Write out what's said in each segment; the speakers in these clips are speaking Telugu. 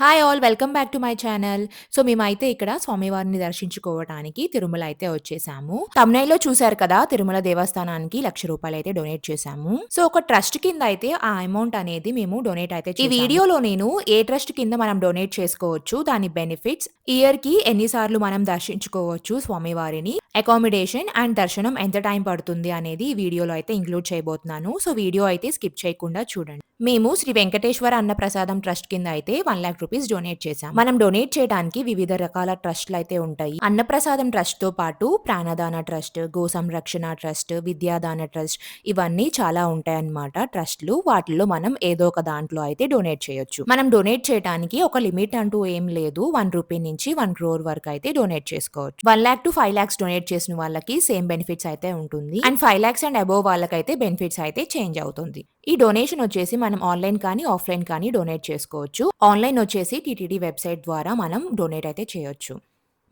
Hi all welcome back to my channel. So, మేమైతే ఇక్కడ స్వామివారిని దర్శించుకోవటానికి తిరుమల అయితే వచ్చేసాము. తమ్నెయిల్‌లో చూసారు కదా! తిరుమల దేవస్థానానికి రూ. 1,00,000 అయితే డొనేట్ చేశాము. సో, ఒక ట్రస్ట్ కింద అయితే ఆ అమౌంట్ అనేది మేము డొనేట్ అయితే ఈ వీడియోలో నేను ఏ ట్రస్ట్ కింద మనం డొనేట్ చేసుకోవచ్చు, దాని బెనిఫిట్స్, ఇయర్‌కి ఎన్ని సార్లు మనం దర్శించుకోవచ్చు స్వామివారిని, అకామిడేషన్ అండ్ దర్శనం ఎంత టైం పడుతుంది అనేది ఈ వీడియోలో అయితే ఇంక్లూడ్ చేయబోతున్నాను. సో, వీడియో అయితే స్కిప్ చేయకుండా చూడండి. మేము శ్రీ వెంకటేశ్వర అన్నప్రసాదం ట్రస్ట్ కింద అయితే వన్ ల్యాక్ రూపీస్ డొనేట్ చేశాం. మనం డొనేట్ చేయడానికి వివిధ రకాల ట్రస్ట్లు అయితే ఉంటాయి. అన్నప్రసాదం ట్రస్ట్తో పాటు ప్రాణదాన ట్రస్ట్ గో సంరక్షణ ట్రస్ట్ విద్యాదాన ట్రస్ట్ ఇవన్నీ చాలా ఉంటాయన్నమాట ట్రస్ట్లు వాటిల్లో మనం ఏదో ఒక దాంట్లో అయితే డొనేట్ చేయొచ్చు. మనం డొనేట్ చేయడానికి ఒక లిమిట్ అంటూ ఏం లేదు. వన్ రూపీ నుంచి వన్ క్రోర్ వరకు అయితే డొనేట్ చేసుకోవచ్చు. One lakh two five lakhs donate చేసిన వాళ్ళకి సేమ్ బెనిఫిట్స్ అయితే ఉంటుంది. And five lakhs and above వాళ్ళకైతే బెనిఫిట్స్ అయితే చేంజ్ అవుతుంది. ఈ డొనేషన్ వచ్చేసి మనం ఆన్లైన్ కానీ ఆఫ్లైన్ కానీ డొనేట్ చేసుకోవచ్చు. ఆన్లైన్ వచ్చేసి టీటీడీ వెబ్సైట్ ద్వారా మనం డొనేట్ అయితే చేయొచ్చు.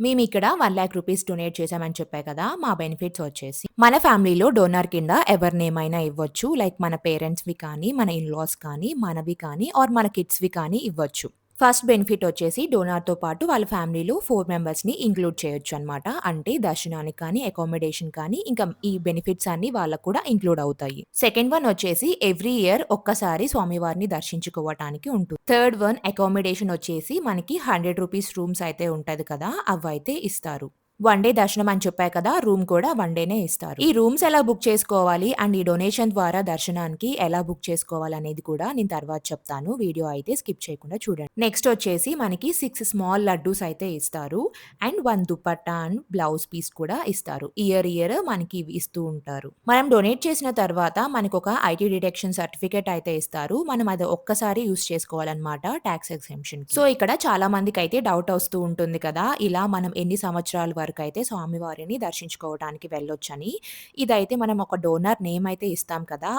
మేము ఇక్కడ వన్ ల్యాక్ రూపీస్ డొనేట్ చేసామని చెప్పాయి కదా మా బెనిఫిట్స్ వచ్చేసి మన ఫ్యామిలీలో డోనర్ కింద ఎవరినేమైనా ఇవ్వచ్చు. లైక్ మన పేరెంట్స్వి కానీ మన ఇన్లాస్ కానీ మనవి కానీ ఆర్ మన కిడ్స్వి కానీ ఇవ్వచ్చు. ఫస్ట్ బెనిఫిట్ వచ్చేసి డోనార్తో పాటు వాళ్ళ ఫ్యామిలీలో ఫోర్ మెంబర్స్ని ఇంక్లూడ్ చేయొచ్చు అనమాట అంటే దర్శనానికి కానీ అకామిడేషన్ కానీ ఇంకా ఈ బెనిఫిట్స్ అన్ని వాళ్ళకు కూడా ఇంక్లూడ్ అవుతాయి. సెకండ్ వన్ వచ్చేసి ఎవ్రీ ఇయర్ ఒక్కసారి స్వామివారిని దర్శించుకోవటానికి ఉంటుంది. థర్డ్ వన్ అకామిడేషన్ వచ్చేసి మనకి హండ్రెడ్ రూపీస్ రూమ్స్ అయితే ఉంటది కదా అవైతే ఇస్తారు. వన్ డే దర్శనం అని చెప్పాయి కదా రూమ్ కూడా వన్ డేనే ఇస్తారు. ఈ రూమ్స్ ఎలా బుక్ చేసుకోవాలి అండ్ ఈ డొనేషన్ ద్వారా దర్శనానికి ఎలా బుక్ చేసుకోవాలి అనేది కూడా నేను తర్వాత చెప్తాను. వీడియో అయితే స్కిప్ చేయకుండా చూడండి. నెక్స్ట్ వచ్చేసి మనకి సిక్స్ స్మాల్ లడ్డూస్ అయితే ఇస్తారు and one dupatta and blouse piece కూడా ఇస్తారు. ఇయర్ ఇయర్ మనకి ఇస్తూ ఉంటారు. మనం డొనేట్ చేసిన తర్వాత మనకు ఒక ఐటీ డిటెక్షన్ సర్టిఫికేట్ అయితే ఇస్తారు. మనం అది ఒక్కసారి యూస్ చేసుకోవాలన్నమాట ట్యాక్స్ ఎగ్జెంప్షన్ సో ఇక్కడ చాలా మందికి అయితే డౌట్ వస్తూ ఉంటుంది కదా ఇలా మనం ఎన్ని సంవత్సరాల వరకు వరకు అయితే స్వామివారిని దర్శించుకోవడానికి వెళ్ళొచ్చని. ఇదైతే మనం ఒక డోనర్ నేమ్ అయితే ఇస్తాం కదా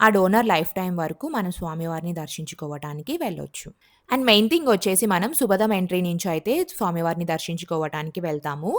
ఆ డోనర్ లైఫ్ టైం వరకు మనం స్వామివారిని దర్శించుకోవడానికి వెళ్ళొచ్చు. అండ్ మెయిన్ థింగ్ వచ్చేసి మనం సుభదం ఎంట్రీ నుంచి అయితే స్వామివారిని దర్శించుకోవడానికి వెళ్తాము.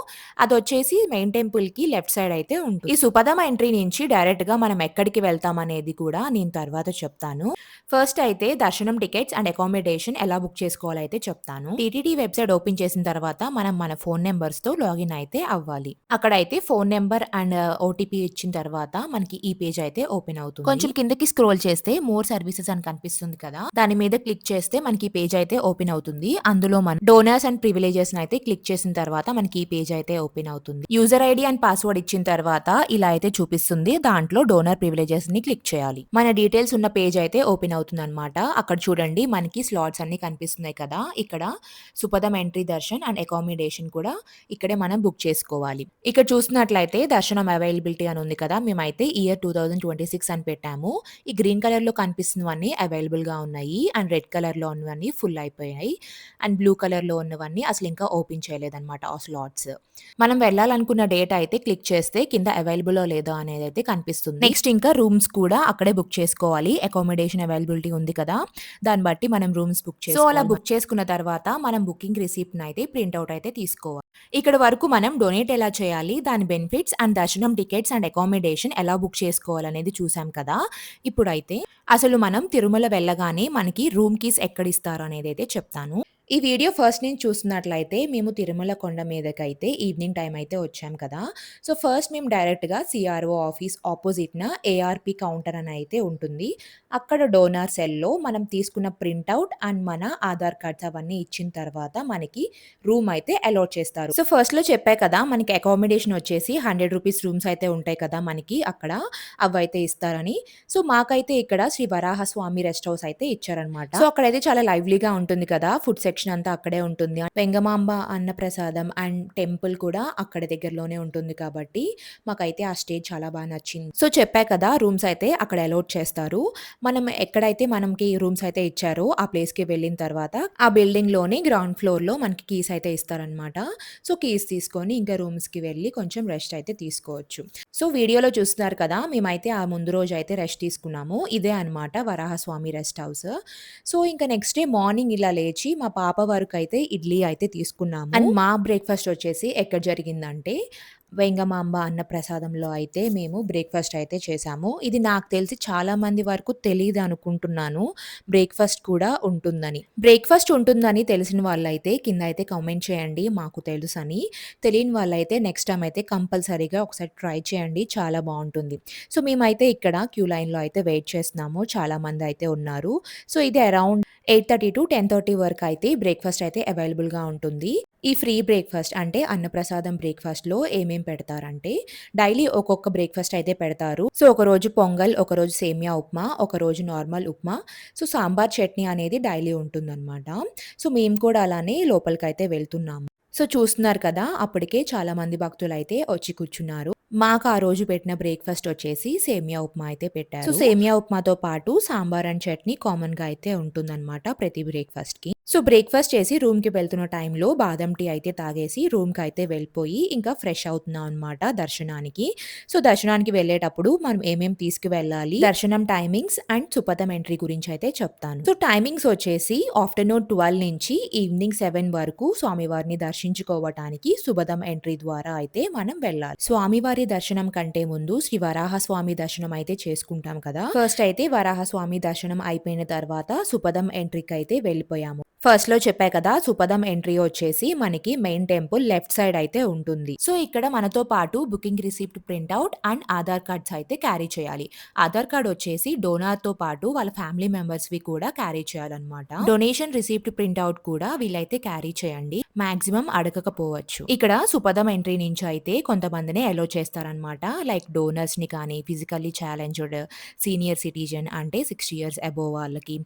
అది వచ్చేసి మెయిన్ టెంపుల్కి లెఫ్ట్ సైడ్ అయితే ఉంటుంది. ఈ సుపదం ఎంట్రీ నుంచి డైరెక్ట్గా మనం ఎక్కడికి వెళ్తాం అనేది కూడా నేను తర్వాత చెప్తాను. ఫస్ట్ అయితే దర్శనం టికెట్స్ అండ్ అకామిడేషన్ ఎలా బుక్ చేసుకోవాలో అయితే చెప్తాను. టీటీడీ వెబ్సైట్ ఓపెన్ చేసిన తర్వాత మనం మన ఫోన్ నెంబర్స్తో లాగిన్ అయితే అవ్వాలి. అక్కడ అయితే ఫోన్ నెంబర్ అండ్ ఓటీపీ ఇచ్చిన తర్వాత మనకి ఈ పేజ్ అయితే ఓపెన్ అవుతుంది. కొంచెం కిందకి స్క్రోల్ చేస్తే మోర్ సర్వీసెస్ అని కనిపిస్తుంది కదా. దాని మీద క్లిక్ చేస్తే మనకి పేజ్ అయితే ఓపెన్ అవుతుంది. అందులో మన డోనర్స్ అండ్ ప్రివిలేజెస్ అయితే క్లిక్ చేసిన తర్వాత మనకి ఈ పేజ్ అయితే ఓపెన్ అవుతుంది. యూజర్ ఐడి అండ్ పాస్వర్డ్ ఇచ్చిన తర్వాత ఇలా అయితే చూపిస్తుంది. దాంట్లో డోనర్ ప్రివిలేజెస్ని క్లిక్ చేయాలి. మన డీటెయిల్స్ ఉన్న పేజ్ అయితే ఓపెన్ అవుతుంది అనమాట అక్కడ చూడండి మనకి స్లాట్స్ అన్ని కనిపిస్తున్నాయి కదా. ఇక్కడ Supatham entry darshan and accommodation కూడా ఇక్కడే మనం బుక్ చేసుకోవాలి. ఇక్కడ చూసినట్లయితే దర్శనం అవైలబిలిటీ అని ఉంది కదా. మేమైతే year two thousand twenty six అని పెట్టాము. ఈ గ్రీన్ కలర్లో కనిపిస్తున్నవన్నీ అవైలబుల్గా ఉన్నాయి. అండ్ రెడ్ కలర్లో ఉన్నవన్నీ ఫుల్ అయిపోయాయి. అండ్ బ్లూ కలర్లో ఉన్నవన్నీ అసలు ఇంకా ఓపెన్ చేయలేదన్నమాట ఆ స్లాట్స్. మనం వెళ్ళాలనుకున్న డేట్ అయితే క్లిక్ చేస్తే కింద అవైలబుల్ లేదో అనేది అయితే కనిపిస్తుంది. నెక్స్ట్ ఇంకా రూమ్స్ కూడా అక్కడే బుక్ చేసుకోవాలి. అకామిడేషన్ అవైలబిలిటీ ఉంది కదా దాన్ని బట్టి మనం రూమ్స్ బుక్ చేసి సో అలా బుక్ చేసుకున్న తర్వాత మనం బుకింగ్ రిసిప్ట్ అయితే ప్రింట్అవుట్ అయితే తీసుకోవాలి. ఇక్కడ వరకు మనం డొనేట్ ఎలా చేయాలి దాని బెనిఫిట్స్ అండ్ దర్శనం టికెట్స్ అండ్ అకామిడేషన్ ఎలా బుక్ చేసుకోవాలనేది చూసాం కదా. ఇప్పుడైతే అసలు మనం తిరుమల వెళ్ళగానే మనకి రూమ్ కీస్ ఎక్కడిస్తారు అనేది అయితే చెప్తాను. ఈ వీడియో ఫస్ట్ నుంచి చూస్తున్నట్లయితే మేము తిరుమల కొండ మీదకైతే ఈవినింగ్ టైం అయితే వచ్చాం కదా. సో ఫస్ట్ మేము డైరెక్ట్గా సిఆర్ఓ ఆఫీస్ ఆపోజిట్న ఏఆర్పి కౌంటర్ అని అయితే ఉంటుంది. అక్కడ డోనార్ సెల్లో మనం తీసుకున్న ప్రింట్అవుట్ అండ్ మన ఆధార్ కార్డ్స్ అవన్నీ ఇచ్చిన తర్వాత మనకి రూమ్ అయితే అలౌట్ చేస్తారు. సో ఫస్ట్లో చెప్పే కదా మనకి అకామిడేషన్ వచ్చేసి హండ్రెడ్ రూపీస్ రూమ్స్ అయితే ఉంటాయి కదా మనకి అక్కడ అవి అయితే ఇస్తారని. సో మాకైతే ఇక్కడ శ్రీ వరాహ స్వామి రెస్ట్ హౌస్ అయితే ఇచ్చారనమాట సో అక్కడైతే చాలా లైవ్లీగా ఉంటుంది కదా ఫుడ్ సెక్షన్ అంతా అక్కడే ఉంటుంది. వెంగమాంబ అన్నప్రసాదం అండ్ టెంపుల్ కూడా అక్కడ దగ్గరలోనే ఉంటుంది కాబట్టి మాకైతే ఆ స్టేజ్ చాలా బాగా నచ్చింది. సో చెప్పా కదా రూమ్స్ అయితే అక్కడ అలౌట్ చేస్తారు. మనం ఎక్కడైతే మనకి రూమ్స్ అయితే ఇచ్చారో ఆ ప్లేస్కి వెళ్ళిన తర్వాత ఆ బిల్డింగ్లోనే గ్రౌండ్ ఫ్లోర్లో మనకి కీస్ అయితే ఇస్తారనమాట సో కీస్ తీసుకొని ఇంకా రూమ్స్కి వెళ్ళి కొంచెం రెస్ట్ అయితే తీసుకోవచ్చు. సో వీడియోలో చూస్తున్నారు కదా మేమైతే ఆ ముందు రోజు అయితే రెస్ట్ తీసుకున్నాము. ఇదే అనమాట వరాహస్వామి రెస్ట్ హౌస్ సో ఇంకా నెక్స్ట్ డే మార్నింగ్ ఇలా లేచి మా పాప వరకు అయితే ఇడ్లీ అయితే తీసుకున్నాము అండ్ మా బ్రేక్ఫాస్ట్ వచ్చేసి ఎక్కడ జరిగిందంటే వెంగమాంబ అన్న ప్రసాదంలో అయితే మేము బ్రేక్‌ఫాస్ట్ అయితే చేశాము. ఇది నాకు తెలిసి చాలా మంది వరకు తెలియదు అనుకుంటున్నాను. బ్రేక్‌ఫాస్ట్ కూడా ఉంటుందని. బ్రేక్‌ఫాస్ట్ ఉంటుందని తెలిసిన వాళ్ళైతే కింద అయితే కామెంట్ చేయండి మాకు తెలుసని. తెలియని వాళ్ళైతే నెక్స్ట్ టైం అయితే కంపల్సరీగా ఒకసారి ట్రై చేయండి. చాలా బాగుంటుంది సో, మేమైతే ఇక్కడ క్యూ లైన్‌లో అయితే వెయిట్ చేస్తున్నాము. చాలా మంది అయితే ఉన్నారు. సో, ఇది అరౌండ్ 8:30-10:30 వరకు అయితే బ్రేక్‌ఫాస్ట్ అయితే అవైలబుల్‌గా ఉంటుంది. ఈ ఫ్రీ బ్రేక్‌ఫాస్ట్ అంటే అన్నప్రసాదం బ్రేక్‌ఫాస్ట్‌లో ఏమేం పెడతారంటే డైలీ ఒక్కొక్క బ్రేక్‌ఫాస్ట్ అయితే పెడతారు. సో, ఒకరోజు పొంగల్, ఒకరోజు సేమియా ఉప్మా, ఒకరోజు నార్మల్ ఉప్మా, సో, సాంబార్ చట్నీ అనేది డైలీ ఉంటుందన్నమాట సో, మేము కూడా అలానే లోపలికైతే వెళ్తున్నాము. సో, చూస్తున్నారు కదా! అప్పటికే చాలామంది అయితే వచ్చి కూర్చున్నారు. మాకు ఆ రోజు పెట్టిన బ్రేక్‌ఫాస్ట్ వచ్చేసి సేమియా ఉప్మా అయితే పెట్టారు. సో, సేమియా ఉప్మాతో పాటు సాంబార్ అండ్ చట్నీ కామన్‌గా అయితే ఉంటుందన్నమాట ప్రతి బ్రేక్‌ఫాస్ట్‌కి. సో, బ్రేక్‌ఫాస్ట్ చేసి రూమ్‌కి వెళ్తున్న టైంలో బాదం టీ అయితే తాగేసి రూమ్‌కైతే వెళ్ళిపోయి ఇంకా ఫ్రెష్ అవుతున్నాం అనమాట దర్శనానికి. సో, దర్శనానికి వెళ్ళేటప్పుడు మనం ఏమేం తీసుకువెళ్ళాలి, దర్శనం టైమింగ్స్ అండ్ సుపథం ఎంట్రీ గురించి అయితే చెప్తాను. సో, టైమింగ్స్ వచ్చేసి ఆఫ్టర్‌నూన్ 12 నుంచి ఈవినింగ్ సెవెన్ వరకు స్వామివారిని దర్శించుకోవటానికి సుభదం ఎంట్రీ ద్వారా అయితే మనం వెళ్ళాలి. స్వామివారి దర్శనం కంటే ముందు శ్రీ వరాహస్వామి దర్శనం అయితే చేసుకుంటాం కదా! ఫస్ట్ అయితే వరాహస్వామి దర్శనం అయిపోయిన తర్వాత సుపదం ఎంట్రీకి అయితే వెళ్ళిపోయాము. ఫస్ట్లో చెప్పా కదా! సుపదం ఎంట్రీ వచ్చేసి మనకి మెయిన్ టెంపుల్ లెఫ్ట్ సైడ్ అయితే ఉంటుంది. సో, ఇక్కడ మనతో పాటు booking receipt printout and Aadhaar cards అయితే క్యారీ చేయాలి. ఆధార్ కార్డ్ వచ్చేసి డోనార్తో పాటు వాళ్ళ ఫ్యామిలీ మెంబర్స్‌వి కూడా క్యారీ చేయాలన్నమాట డొనేషన్ రిసిప్ట్ ప్రింట్అవుట్ కూడా వీళ్ళైతే క్యారీ చేయండి. మాక్సిమం అడగకపోవచ్చు. ఇక్కడ సుపదం ఎంట్రీ నుంచి అయితే కొంతమందినే అలో చేస్తారనమాట. లైక్ డోనర్స్‌ని కానీ, ఫిజికల్లీ ఛాలెంజ్డ్, సీనియర్ సిటిజన్ అంటే 60 ఇయర్స్ అబోవ్ వాళ్ళకి,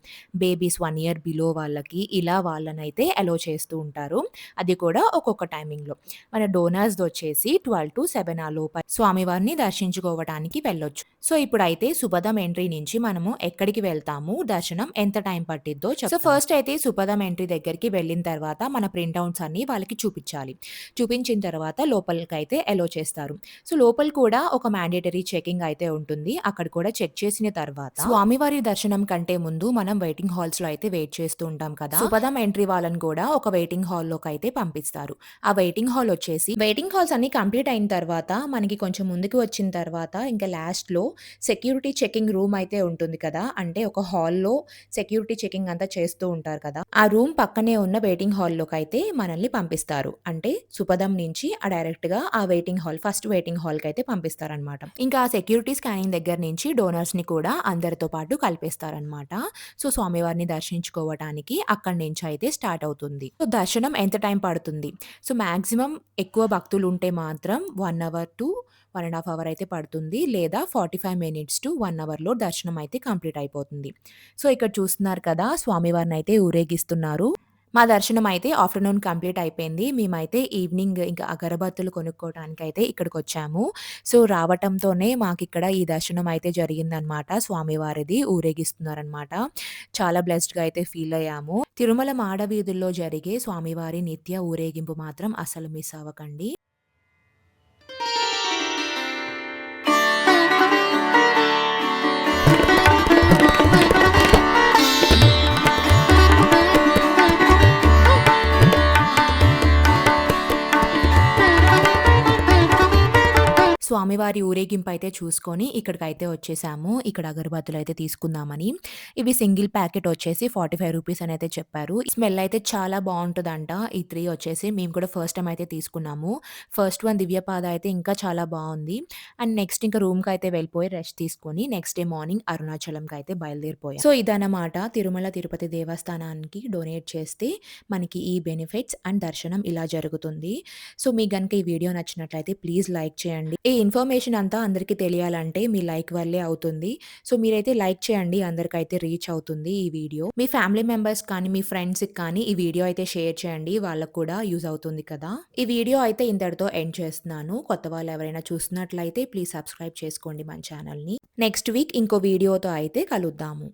బేబీస్ వన్ ఇయర్ బిలో వాళ్ళకి ఇలా వాళ్ళనైతే అలో చేస్తూ ఉంటారు. అది కూడా ఒక్కొక్క టైమింగ్‌లో. మన డోనర్స్‌ది వచ్చేసి 12-7 ఆ లోపల స్వామివారిని దర్శించుకోవటానికి వెళ్ళొచ్చు. సో, ఇప్పుడైతే సుభదం ఎంట్రీ నుంచి మనము ఎక్కడికి వెళ్తాము, దర్శనం ఎంత టైం పట్టిద్దో సో, ఫస్ట్ అయితే సుభదం ఎంట్రీ దగ్గరికి వెళ్ళిన తర్వాత మన ప్రింట్అవుట్స్ అన్ని వాళ్ళకి చూపించాలి. చూపించిన తర్వాత లోపలికైతే అలో చేస్తారు. సో, లోపల కూడా ఒక మ్యాండేటరీ చెకింగ్ అయితే ఉంటుంది. అక్కడ కూడా చెక్ చేసిన తర్వాత స్వామివారి దర్శనం కంటే ముందు మనం వెయిటింగ్ హాల్స్లో అయితే వెయిట్ చేస్తూ ఉంటాం కదా! సుపదం ఎంట్రీ వాళ్ళని కూడా ఒక వెయిటింగ్ హాల్‌లోకి అయితే పంపిస్తారు. ఆ వెయిటింగ్ హాల్ వచ్చేసి వెయిటింగ్ హాల్స్ అన్ని కంప్లీట్ అయిన తర్వాత మనకి కొంచెం ముందుకు వచ్చిన తర్వాత ఇంకా లాస్ట్లో సెక్యూరిటీ చెకింగ్ రూమ్ అయితే ఉంటుంది కదా! అంటే ఒక హాల్‌లో సెక్యూరిటీ చెకింగ్ అంతా చేస్తూ ఉంటారు కదా! ఆ రూమ్ పక్కనే ఉన్న వెయిటింగ్ హాల్‌లోకైతే మనల్ని పంపిస్తారు. అంటే సుపదం నుంచి ఆ డైరెక్ట్గా ఆ వెయిటింగ్ హాల్ ఫస్ట్ వెయిటింగ్ హాల్‌కైతే పంపిస్తారనమాట. ఇంకా సెక్యూరిటీ స్కానింగ్ దగ్గర నుంచి డోనర్స్‌ని కూడా అందరితో పాటు కలిపేస్తారనమాట. సో, స్వామివారిని దర్శించుకోవటానికి అక్కడి నుంచి అయితే స్టార్ట్ అవుతుంది. సో, దర్శనం ఎంత టైం పడుతుంది. సో, మాక్సిమం ఎక్కువ భక్తులు ఉంటే మాత్రం one hour to one and half hour అయితే పడుతుంది. లేదా 45 మినిట్స్ టు వన్ అవర్‌లో దర్శనం అయితే కంప్లీట్ అయిపోతుంది. సో, ఇక్కడ చూస్తున్నారు కదా! స్వామివారిని అయితే ఊరేగిస్తున్నారు. మా దర్శనం అయితే ఆఫ్టర్‌నూన్ కంప్లీట్ అయిపోయింది. మేమైతే ఈవినింగ్ ఇంకా అగరబత్తులు కొనుక్కోవడానికైతే ఇక్కడికొచ్చాము. సో, రావటంతోనే మాకిక్కడ ఈ దర్శనం అయితే జరిగిందనమాట. స్వామివారిది ఊరేగిస్తున్నారనమాట. చాలా బ్లెస్డ్‌గా అయితే ఫీల్ అయ్యాము. తిరుమల మాడవీధుల్లో జరిగే స్వామివారి నిత్య ఊరేగింపు మాత్రం అసలు మిస్ అవ్వకండి. స్వామివారి ఊరేగింపు అయితే చూసుకొని ఇక్కడికైతే వచ్చేసాము. ఇక్కడ అగరబత్తులైతే తీసుకుందామని. ఇవి సింగిల్ ప్యాకెట్ వచ్చేసి 45 రూపీస్ అని అయితే చెప్పారు. స్మెల్ అయితే చాలా బాగుంటుందంట ఈ త్రీ వచ్చేసి మేము కూడా ఫస్ట్ టైం అయితే తీసుకున్నాము. ఫస్ట్ వన్ దివ్యపాద అయితే ఇంకా చాలా బాగుంది అండ్ నెక్స్ట్ ఇంకా రూమ్‌కైతే వెళ్ళిపోయి రెస్ట్ తీసుకొని నెక్స్ట్ డే మార్నింగ్ అరుణాచలంకి అయితే బయలుదేరిపోయాం. సో, ఇదన్నమాట తిరుమల తిరుపతి దేవస్థానానికి డొనేట్ చేస్తే మనకి ఈ బెనిఫిట్స్ అండ్ దర్శనం ఇలా జరుగుతుంది. సో, మీకు కనుక ఈ వీడియో నచ్చినట్లయితే ప్లీజ్ లైక్ చేయండి. ఈ ఇన్ఫర్మేషన్ అంతా అందరికీ తెలియాలంటే మీ లైక్ వల్లే అవుతుంది. సో, మీరైతే లైక్ చేయండి. అందరికైతే రీచ్ అవుతుంది ఈ వీడియో. మీ ఫ్యామిలీ మెంబర్స్ కానీ, మీ ఫ్రెండ్స్‌కి కానీ ఈ వీడియో అయితే షేర్ చేయండి. వాళ్ళకి కూడా యూజ్ అవుతుంది కదా! ఈ వీడియో అయితే ఇంతటితో ఎండ్ చేస్తున్నాను. కొత్త వాళ్ళు ఎవరైనా చూస్తున్నట్లయితే ప్లీజ్ సబ్స్క్రైబ్ చేసుకోండి మన ఛానల్‌ని. నెక్స్ట్ వీక్ ఇంకో వీడియోతో అయితే కలుద్దాము.